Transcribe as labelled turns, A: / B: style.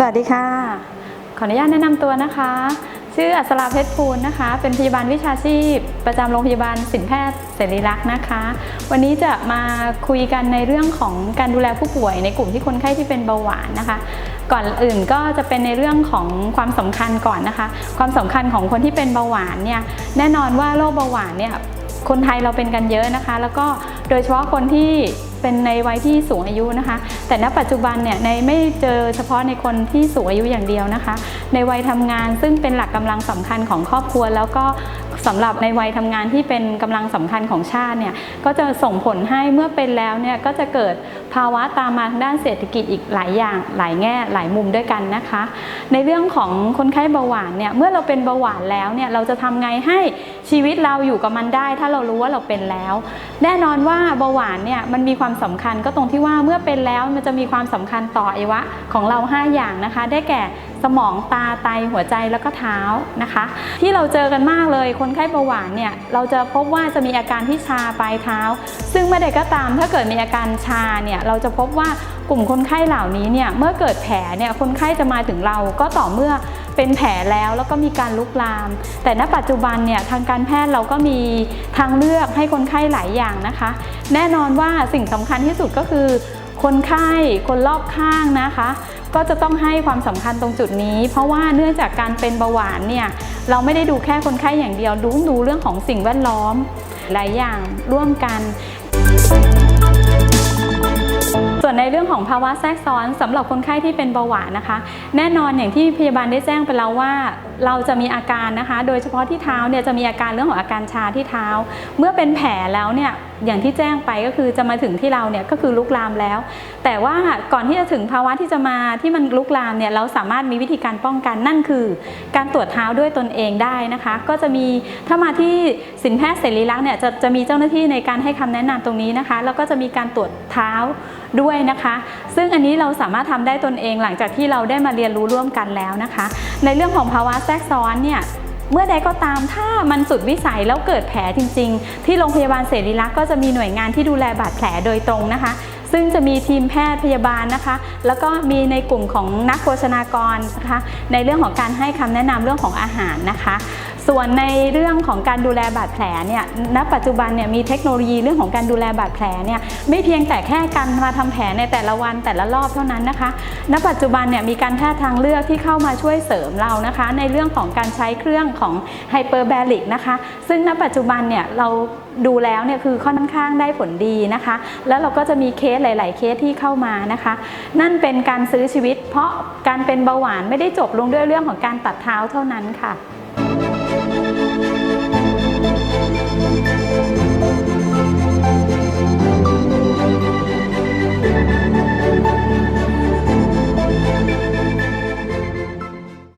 A: สวัสดีค่ะ ขออนุญาตแนะนำตัวนะคะ ชื่ออัศราเพชรภูลนะคะ เป็นพยาบาลวิชาชีพ ประจำโรงพยาบาลสินแพทย์เสรีรักษ์นะคะ วันนี้จะมาคุยกันในเรื่องของการดูแลผู้ป่วย ในกลุ่มที่คนไข้ที่เป็นเบาหวานนะคะ ก่อนอื่นก็จะเป็นในเรื่องของความสำคัญก่อนนะคะ ความสำคัญของคนที่เป็นเบาหวานเนี่ยแน่นอนว่าโรคเบาหวานเนี่ยคนไทยเราเป็นกันเยอะนะคะ แล้วก็โดยเฉพาะคนที่ เป็นในวัยที่สูงอายุนะคะ แต่ณปัจจุบันเนี่ยในไม่เจอเฉพาะในคนที่สูงอายุอย่างเดียวนะคะ ในวัยทำงานซึ่งเป็นหลักกำลังสำคัญของครอบครัว แล้วก็สำหรับในวัยทำงานที่เป็นกำลังสำคัญของชาติเนี่ยก็จะส่งผลให้เมื่อเป็นแล้วเนี่ยก็จะเกิดภาวะตามมาทางด้านเศรษฐกิจอีกหลายอย่างหลายแง่หลายมุมด้วยกันนะคะ ในเรื่องของคนไข้เบาหวานเนี่ยเมื่อเราเป็นเบาหวานแล้วเนี่ยเราจะทำไงให้ชีวิตเราอยู่กับมันได้ ถ้าเรารู้ว่าเราเป็นแล้ว แน่นอนว่าเบาหวานเนี่ยมันมีความสำคัญก็ตรงที่ว่าเมื่อเป็นแล้วมันจะมีความสำคัญต่ออวัยวะของเรา 5 อย่างนะคะ ได้แก่ สมองตาไตหัวใจแล้วก็เท้านะคะ ที่เราเจอกันมากเลย คนไข้เบาหวานเนี่ยเราจะพบว่าจะมีอาการที่ชาปลายเท้า ซึ่งเมื่อใดก็ตามถ้าเกิดมีอาการชาเนี่ยเราจะพบว่ากลุ่มคนไข้เหล่านี้เนี่ยเมื่อเกิดแผลเนี่ยคนไข้จะมาถึงเราก็ต่อเมื่อเป็นแผลแล้วแล้วก็มีการลุกลาม แต่ณปัจจุบันเนี่ยทางการแพทย์เราก็มีทางเลือกให้คนไข้หลายอย่างนะคะ แน่นอนว่าสิ่งสำคัญที่สุดก็คือคนไข้คนรอบข้างนะคะ ก็จะต้องให้ความสำคัญตรงจุดนี้ เพราะว่าเนื่องจากการเป็นเบาหวานเนี่ยเราไม่ได้ดูแค่คนไข้อย่างเดียวดูดูเรื่องของสิ่งแวดล้อมหลายอย่างร่วมกัน ส่วนในเรื่องของภาวะแทรกซ้อนสำหรับคนไข้ที่เป็นเบาหวานนะคะ แน่นอนอย่างที่พยาบาลได้แจ้งไปแล้วว่า เราจะมีอาการนะคะ โดยเฉพาะที่เท้าเนี่ยจะมีอาการเรื่องของอาการชาที่เท้า เมื่อเป็นแผลแล้วเนี่ยอย่างที่แจ้งไปก็คือจะมาถึงที่เราเนี่ยก็คือลุกลามแล้ว แต่ว่าก่อนที่จะถึงภาวะที่จะมาที่มันลุกลามเนี่ยเราสามารถมีวิธีการป้องกันนั่นคือ การตรวจเท้าด้วยตนเองได้นะคะ ก็จะมีถ้ามาที่สินแพทย์เสรีรักษ์เนี่ยจะจะมีเจ้าหน้าที่ในการให้คำแนะนำตรงนี้นะคะ แล้วก็จะมีการตรวจเท้าด้วยนะคะ ซึ่งอันนี้เราสามารถทำได้ตนเองหลังจากที่เราได้มาเรียนรู้ร่วมกันแล้วนะคะ ในเรื่องของภาวะแทรกซ้อนเนี่ยเมื่อใดก็ตามถ้ามันสุดวิสัยแล้วเกิดแผลจริง ๆ ที่โรงพยาบาลเสรีรักษ์ก็จะมีหน่วยงานที่ดูแลบาดแผลโดยตรงนะคะ ซึ่งจะมีทีมแพทย์พยาบาลนะคะ แล้วก็มีในกลุ่มของนักโภชนากรนะคะ ในเรื่องของการให้คำแนะนำเรื่องของอาหารนะคะ ส่วนในเรื่องของการดูแลบาดแผลเนี่ย ณ ปัจจุบันเนี่ยมีเทคโนโลยีเรื่องของการดูแลบาดแผลเนี่ยไม่เพียงแต่แค่การมาทำแผลในแต่ละวันแต่ละรอบเท่านั้นนะคะ ณ ปัจจุบันเนี่ยมีการแพทย์ทางเลือกที่เข้ามาช่วยเสริมเรานะคะ ในเรื่องของการใช้เครื่องของไฮเปอร์แบริกนะคะ ซึ่งณ ปัจจุบันเนี่ยเราดูแล้วเนี่ยคือค่อนข้างได้ผลดีนะคะ แล้วเราก็จะมีเคสหลาย ๆ เคสที่เข้ามานะคะ นั่นเป็นการซื้อชีวิต เพราะการเป็นเบาหวานไม่ได้จบลงด้วยเรื่องของการตัดเท้าเท่านั้นค่ะ